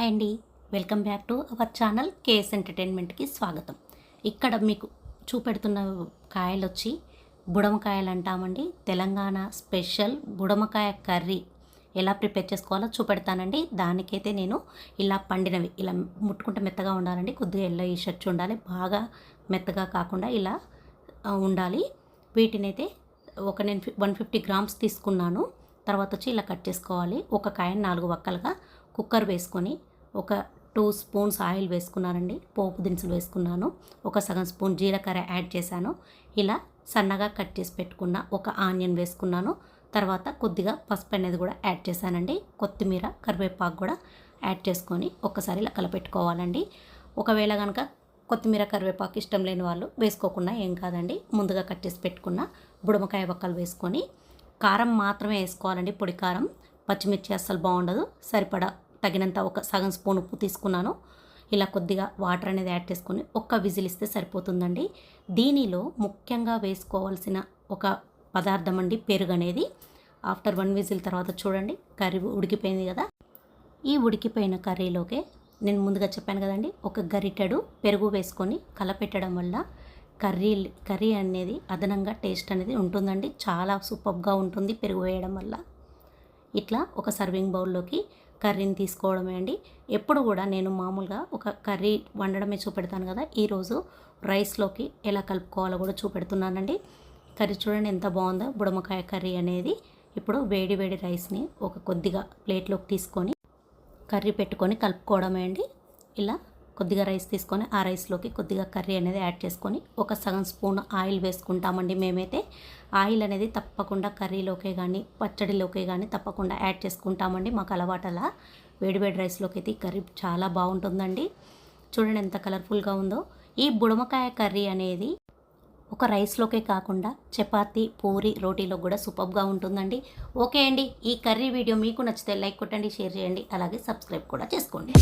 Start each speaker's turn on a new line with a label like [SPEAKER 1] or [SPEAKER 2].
[SPEAKER 1] Hi అండి. Welcome back to our channel KS ఎంటర్టైన్మెంట్కి స్వాగతం. ఇక్కడ మీకు చూపెడుతున్న కాయలు వచ్చి బుడమకాయలు అంటామండి తెలంగాణ స్పెషల్ బుడమకాయ కర్రీ ఎలా ప్రిపేర్ చేసుకోవాలో చూపెడతానండి. దానికైతే నేను ఇలా పండినవి ఇలా ముట్టుకుంటే మెత్తగా ఉండాలండి. కొద్దిగా ఎల్లో ఈ షర్ట్ ఉండాలి. బాగా మెత్తగా కాకుండా ఇలా ఉండాలి. వీటినైతే ఒక నేను వన్ ఫిఫ్టీ గ్రామ్స్ తీసుకున్నాను. తర్వాత వచ్చి ఇలా కట్ చేసుకోవాలి. ఒక కాయని నాలుగు వక్కలుగా కుక్కర్ వేసుకొని ఒక టూ స్పూన్స్ ఆయిల్ వేసుకున్నానండి. పోపు దినుసులు వేసుకున్నాను. ఒక సగం స్పూన్ జీలకర్ర యాడ్ చేశాను. ఇలా సన్నగా కట్ చేసి పెట్టుకున్న ఒక ఆనియన్ వేసుకున్నాను. తర్వాత కొద్దిగా పసుపు అనేది కూడా యాడ్ చేశానండి. కొత్తిమీర కరివేపాకు కూడా యాడ్ చేసుకొని ఒక్కసారి ఇలా కలపెట్టుకోవాలండి. ఒకవేళ కనుక కొత్తిమీర కరివేపాకు ఇష్టం లేని వాళ్ళు వేసుకోకుండా ఏం కాదండి. ముందుగా కట్ చేసి పెట్టుకున్న బుడమకాయ బొక్కలు వేసుకొని కారం మాత్రమే వేసుకోవాలండి. పొడి కారం పచ్చిమిర్చి అస్సలు బాగుండదు. సరిపడా తగినంత ఒక సగం స్పూన్ ఉప్పు తీసుకున్నాను. ఇలా కొద్దిగా వాటర్ అనేది యాడ్ చేసుకొని ఒక్క విజిల్ ఇస్తే సరిపోతుందండి. దీనిలో ముఖ్యంగా వేసుకోవాల్సిన ఒక పదార్థం అండి పెరుగు అనేది. ఆఫ్టర్ వన్ విజిల్ తర్వాత చూడండి కర్రీ ఉడికిపోయింది కదా. ఈ ఉడికిపోయిన కర్రీలోకే నేను ముందుగా చెప్పాను కదండి ఒక గరిటెడు పెరుగు వేసుకొని కలపెట్టడం వల్ల కర్రీ కర్రీ అనేది అదనంగా టేస్ట్ అనేది ఉంటుందండి. చాలా సూపర్గా ఉంటుంది పెరుగు వేయడం వల్ల. ఇట్లా ఒక సర్వింగ్ బౌల్లోకి కర్రీని తీసుకోవడమే అండి. ఎప్పుడు కూడా నేను మామూలుగా ఒక కర్రీ వండడమే చూపెడతాను కదా ఈరోజు రైస్లోకి ఎలా కలుపుకోవాలో కూడా చూపెడుతున్నానండి. కర్రీ చూడండి ఎంత బాగుందో బుడమకాయ కర్రీ అనేది ఇప్పుడు వేడి వేడి రైస్ని ఒక కొద్దిగా ప్లేట్లోకి తీసుకొని కర్రీ పెట్టుకొని కలుపుకోవడమే అండి. ఇలా కొద్దిగా రైస్ తీసుకొని ఆ రైస్లోకి కొద్దిగా కర్రీ అనేది యాడ్ చేసుకొని ఒక సగం స్పూన్ ఆయిల్ వేసుకుంటామండి మేమైతే. ఆయిల్ అనేది తప్పకుండా కర్రీలోకే కానీ పచ్చడిలోకే కానీ తప్పకుండా యాడ్ చేసుకుంటామండి మాకు అలవాటలా. వేడివేడి రైస్లోకి అయితే ఈ కర్రీ చాలా బాగుంటుందండి. చూడండి ఎంత కలర్ఫుల్గా ఉందో. ఈ బుడమకాయ కర్రీ అనేది ఒక రైస్లోకే కాకుండా చపాతీ పూరి రోటీలో కూడా సూపర్గా ఉంటుందండి. ఓకే అండి ఈ కర్రీ వీడియో మీకు నచ్చితే లైక్ కొట్టండి షేర్ చేయండి అలాగే సబ్స్క్రైబ్ కూడా చేసుకోండి.